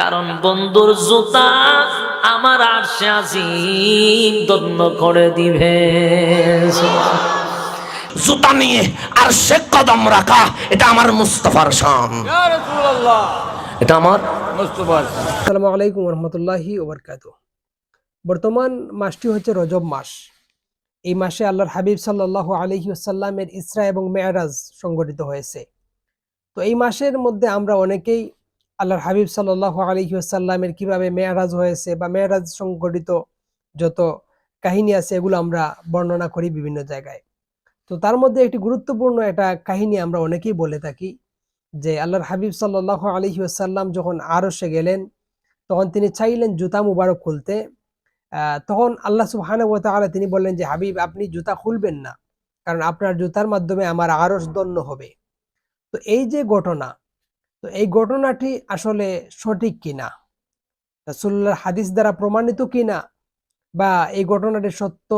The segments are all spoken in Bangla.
কারণ বন্ধুর জুতা আমার আরশে আজিম দন্য করে দিবে। জুতা নিয়ে আর সে কদম রাখা এটা আমার মুস্তফার শান। এটা আমার আসসালামু আলাইকুম রহমতুল্লাহি ওবরকাত বর্তমান মাসটি হচ্ছে রজব মাস। এই মাসে আল্লাহর হাবিব সাল্লাহ আলহি আসাল্লামের ইসরা এবং মেয়ারাজ সংগঠিত হয়েছে। তো এই মাসের মধ্যে আমরা অনেকেই আল্লাহর হাবিব সাল্লাহ আলহি আসাল্লামের কীভাবে মেয়ারাজ হয়েছে বা মেয়ারাজ সংগঠিত যত কাহিনী আছে, এগুলো আমরা বর্ণনা করি বিভিন্ন জায়গায়। তো তার মধ্যে একটি গুরুত্বপূর্ণ একটা কাহিনী আমরা অনেকেই বলে থাকি যে আল্লাহর হাবিব সাল্লাহ আলহি আসাল্লাম যখন আরসে গেলেন, তখন তিনি চাইলেন জুতা মুবারক খুলতে। তখন আল্লাহ তাআলা তিনি বললেন যে, হাবিব, আপনি জুতা খুলবেন না, কারণ আপনার জুতার মাধ্যমে আমার আরস দন্য হবে। তো এই যে ঘটনা তো এই ঘটনাটি আসলে সঠিক কিনা? রাসূলুল্লাহর হাদিস দ্বারা প্রমাণিত কিনা? বা এই ঘটনাটি সত্য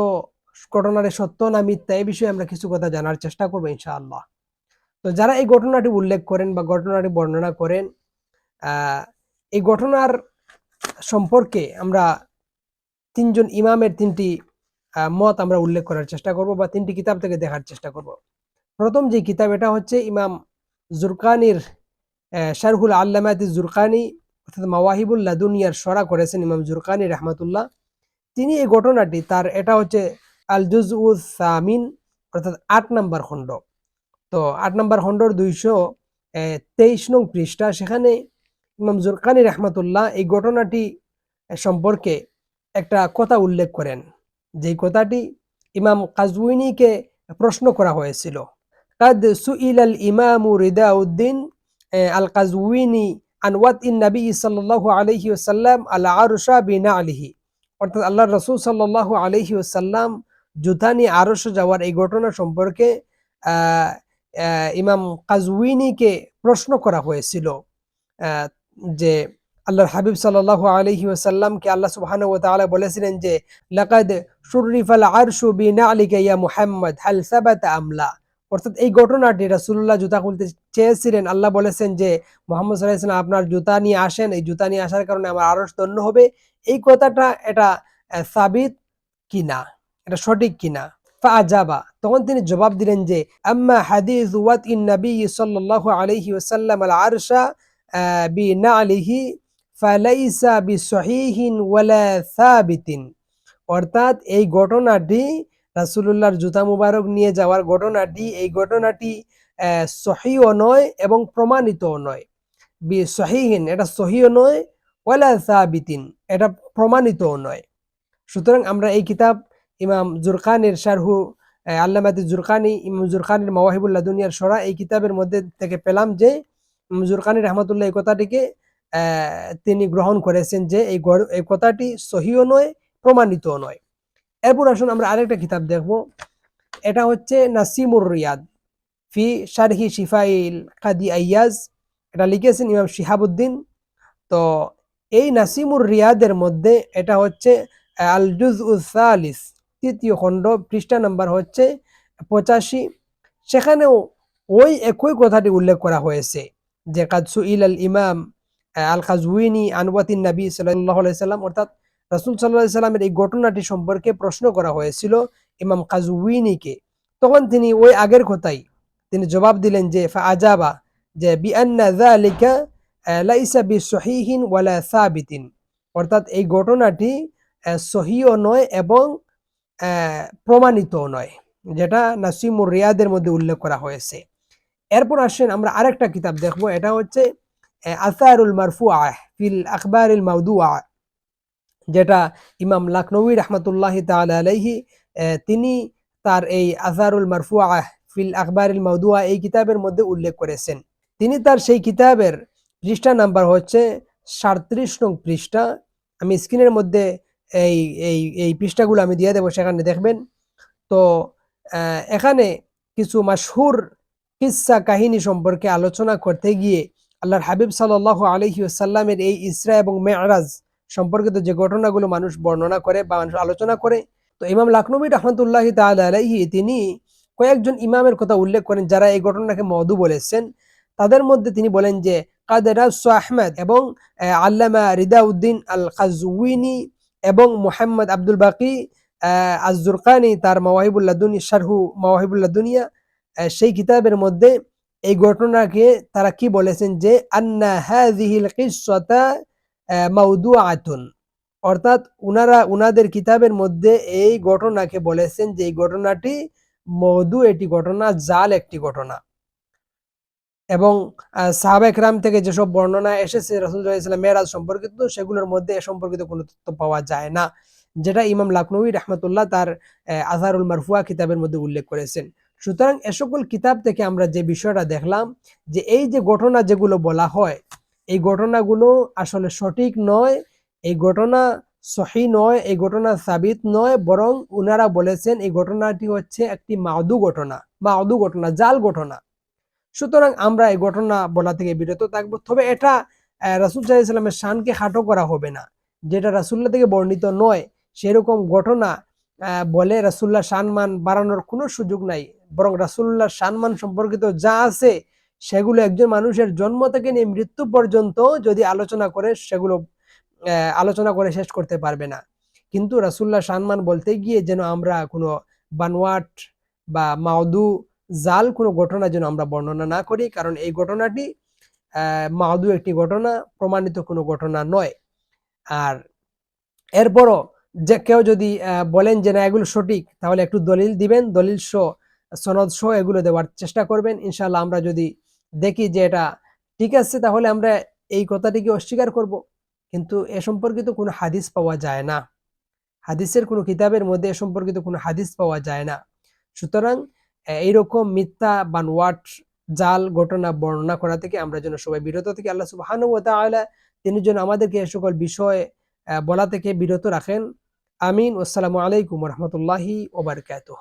ঘটনাটি সত্য না মিথ্যা এই বিষয়ে আমরা কিছু কথা জানার চেষ্টা করব ইনশাআল্লাহ। তো যারা এই ঘটনাটি উল্লেখ করেন বা ঘটনাটি বর্ণনা করেন এই ঘটনার সম্পর্কে আমরা তিনজন ইমামের তিনটি মত আমরা উল্লেখ করার চেষ্টা করব বা তিনটি কিতাব থেকে দেখার চেষ্টা করব। প্রথম যে কিতাব, এটা হচ্ছে ইমাম জুরকানির শারহুল আল্লামাতি জুরকানি অর্থাৎ মাওয়াহিবুল লাদুনিয়ার সরা করেছেন ইমাম জুরকানি রহমাতুল্লাহ। তিনি এই ঘটনাটি তার, এটা হচ্ছে আল জুজ সামিন অর্থাৎ আট নম্বর খণ্ড। তো আট নম্বর খণ্ডর দুইশো তেইশ নং পৃষ্ঠা, সেখানে ইমাম জুরকানি রহমাতুল্লাহ এই ঘটনাটি সম্পর্কে একটা কথা উল্লেখ করেন। যে কথাটি ইমাম কাজউইনিকে প্রশ্ন করা হয়েছিল। কাদ সুইল আল ইমামু রিদাউদ্দিন আল কাজউইনি আন ওয়াত ইন নবী সাল্লাল্লাহু আলাইহি ওয়াসাল্লাম আল আরশা বিনা আলিহি অর্থাৎ আল্লাহ রসুল সাল্লাল্লাহু আলাইহি ওয়াসাল্লাম জুতা নিয়ে আরশ যাওয়ার এই ঘটনা সম্পর্কে ইমাম কাজউইনিকে প্রশ্ন করা হয়েছিল যে আল্লাহর হাবিব সাল্লাল্লাহু আলাইহি ওয়াসাল্লামকে আল্লাহ সুবহানাহু ওয়া তাআলা বলেছিলেন যে, লাকাদ শুররিফাল আরশু বিনালিকা ইয়া মুহাম্মদ, হাল সাবাতা আমলা অর্থাৎ এই ঘটনাটি রাসূলুল্লাহ জুতা খুলতে চেয়েছিলেন। আল্লাহ বলেছেন যে, মোহাম্মদ আলাইহি আপনার জুতা নিয়ে আসেন। এই জুতা নিয়ে আসার কারণে আমার আরশ ধন্য হবে। এই কথাটা এটা সাবিত কিনা? এটা সঠিক কিনা? ফাআজাবা। তখন তিনি জবাব দিলেন যে, আম্মা হাদিস ওয়াত ইন নবী সাল্লাল্লাহু আলাইহি ওয়াসাল্লাম আল আরশা বিনালিহি ফালাইসা বিসহিহিন ওয়ালা সাবিতিন। অর্থাৎ এই ঘটনাটি রাসূলুল্লাহর জুতা মুবারক নিয়ে যাওয়ার ঘটনাটি, এই ঘটনাটি সহিও নয় এবং প্রমাণিতও নয়। বি, সহিহীন, এটা সহিও নয়, ওয়ালা সাবিতিন, এটা প্রমাণিতও নয়। সুতরাং আমরা এই কিতাব ইমাম জুরকানের শারহু আল্লামাতি জুরকানি, ইমাম জুরকানির মাওয়াহিবুল্লাহ দুনিয়ার সরা এই কিতাবের মধ্যে থেকে পেলাম যে জুরকানি রহমতুল্লাহ এই কথাটিকে তিনি গ্রহণ করেছেন যে এই কথাটি সহিও নয়, প্রমাণিতও নয়। এরপর আসুন আমরা আরেকটা কিতাব দেখব। এটা হচ্ছে নাসিমুর রিয়াদ ফি শারহি শিফাইল কাদি আইয়াজ। এটা লিখেছেন ইমাম শিহাবুদ্দিন। তো এই নাসিমুর রিয়াদের মধ্যে এটা হচ্ছে আল জুজ সালিস, তৃতীয় খণ্ড, পৃষ্ঠা নাম্বার হচ্ছে পঁচাশি। সেখানেও ওই একই কথাটি উল্লেখ করা হয়েছে যে কাদসু ইল আল ইমাম আল কাজউইনি আনওয়াতিন নবী সাল্লাহ সাল্লাম অর্থাৎ রাসুল সাল্লাহ সাল্লামের এই ঘটনাটি সম্পর্কে প্রশ্ন করা হয়েছিল ইমাম কাজউইনিকে। তখন তিনি ওই আগের কথাই তিনি জবাব দিলেন যে আজাবা যে আহ, বিসহিহিন ওয়ালা সাবিতিন অর্থাৎ এই ঘটনাটি আহ, সহিও নয় এবং প্রমাণিত নয় যেটা নাসিমুর রিয়াদের মধ্যে উল্লেখ করা হয়েছে। এরপর আসেন আমরা আরেকটা কিতাব দেখব এটা হচ্ছে আহ, আসারুল মারফুআ ফিল আখবারিল মাউদুআ যেটা ইমাম লাকনবী রহমতুল্লাহ আলাইহি তিনি তার এই আজারুল মারফুআ ফিল আখবারিল মাউদুআ এই কিতাবের মধ্যে উল্লেখ করেছেন। তিনি তার সেই কিতাবের পৃষ্ঠা নাম্বার হচ্ছে সাঁত্রিশ নং পৃষ্ঠা। আমি স্ক্রিনের মধ্যে এই এই এই পৃষ্ঠাগুলো আমি দিয়ে দেবো, সেখানে দেখবেন। তো এখানে কিছু মাসহুর কিসা কাহিনী সম্পর্কে আলোচনা করতে গিয়ে আল্লাহর হাবিব সাল্লাহ আলহি সাল্লামের এই ইসরা এবং মেয়ারাজ সম্পর্কিত যে ঘটনাগুলো মানুষ বর্ণনা করে বা মানুষ আলোচনা করে তো ইমাম লাকনবী রহমতুল্লাহ তাল আলাইহি তিনি কয়েকজন ইমামের কথা উল্লেখ করেন যারা এই ঘটনাকে মধু বলেছেন। তাদের মধ্যে তিনি বলেন যে কাদের আহমেদ এবং আল্লামা রিদাউদ্দিন আল খাজউইনি এবং মোহাম্মদ আব্দুল বাকি আহ, আজজুরকানি তার মাওয়াহিবুল্লাহ দুনিয়া শারহু মাওয়াহিবুল্লাহ দুনিয়া সেই কিতাবের মধ্যে এই ঘটনাকে তারা কি বলেছেন যে আন্না হাযিহিল কিসসাতা আহ, মাউদুআতুন অর্থাৎ উনারা, উনাদের কিতাবের মধ্যে এই ঘটনাকে বলেছেন যে এই ঘটনাটি মৌদু একটি ঘটনা, জাল একটি ঘটনা। এবং সাহাবা একরাম থেকে যেসব বর্ণনা এসেছে রসুল্লাহ ইসলাম মেয়েরাজ সম্পর্কিত, সেগুলোর মধ্যে এ সম্পর্কিত কোনো তথ্য পাওয়া যায় না। যেটা ইমাম লাকনবী রহমতুল্লাহ তার আজহারুল মারফুয়া কিতাবের মধ্যে উল্লেখ করেছেন। সুতরাং এ সকল কিতাব থেকে আমরা যে বিষয়টা দেখলাম, যে এই যে ঘটনা যেগুলো বলা হয় এই ঘটনাগুলো আসলে সঠিক নয়, এই ঘটনা সহি নয়, এই ঘটনা সাবিত নয়, বরং উনারা বলেছেন এই ঘটনাটি হচ্ছে একটি মাদু ঘটনা মাদু ঘটনা, জাল ঘটনা। সুতরাং আমরা এই ঘটনা বলা থেকে বিরত থাকব। তবে এটা রাসুল সাল্লাহ ইসলামের শানকে খাটো করা হবে না। যেটা রাসুল্লাহ থেকে বর্ণিত নয়, সেরকম ঘটনা বলে রাসুল্লাহ সম্মান বাড়ানোর কোনো সুযোগ নাই। বরং রাসুল্লাহ সম্মান সম্পর্কিত যা আছে সেগুলো একজন মানুষের জন্ম থেকে নিয়ে মৃত্যু পর্যন্ত যদি আলোচনা করে, সেগুলো আলোচনা করে শেষ করতে পারবে না। কিন্তু রাসুল্লাহ সম্মান বলতে গিয়ে যেন আমরা কোনো বানওয়াট বা মাউদু জাল, কোনো ঘটনা যেন আমরা বর্ণনা না করি, কারণ এই ঘটনাটি মাউদু একটি ঘটনা, প্রমাণিত কোনো ঘটনা নয়। আর এরপরও যে কেউ যদি বলেন যে না, এগুলো সঠিক, তাহলে একটু দলিল দিবেন, দলিল সহ, সনদ সহ এগুলো দেওয়ার চেষ্টা করবেন। ইনশাল্লাহ আমরা যদি দেখি যে এটা ঠিক আছে, তাহলে আমরা এই কথাটিকে অস্বীকার করব। কিন্তু এ সম্পর্কিত কোনো হাদিস পাওয়া যায় না। হাদিসের কোনো কিতাবের মধ্যে এ সম্পর্কিত কোনো হাদিস পাওয়া যায় না। সুতরাং এইরকম মিথ্যা বানওয়াট জাল ঘটনা বর্ণনা করা থেকে আমরা যেন সবাই বিরত থেকে। আল্লাহ তাআলা তিনি যেন আমাদেরকে এ সকল বিষয় বলা থেকে বিরত রাখেন। আমিন। আসসালামু আলাইকুম রহমতুল্লাহি ওবরকাতুহ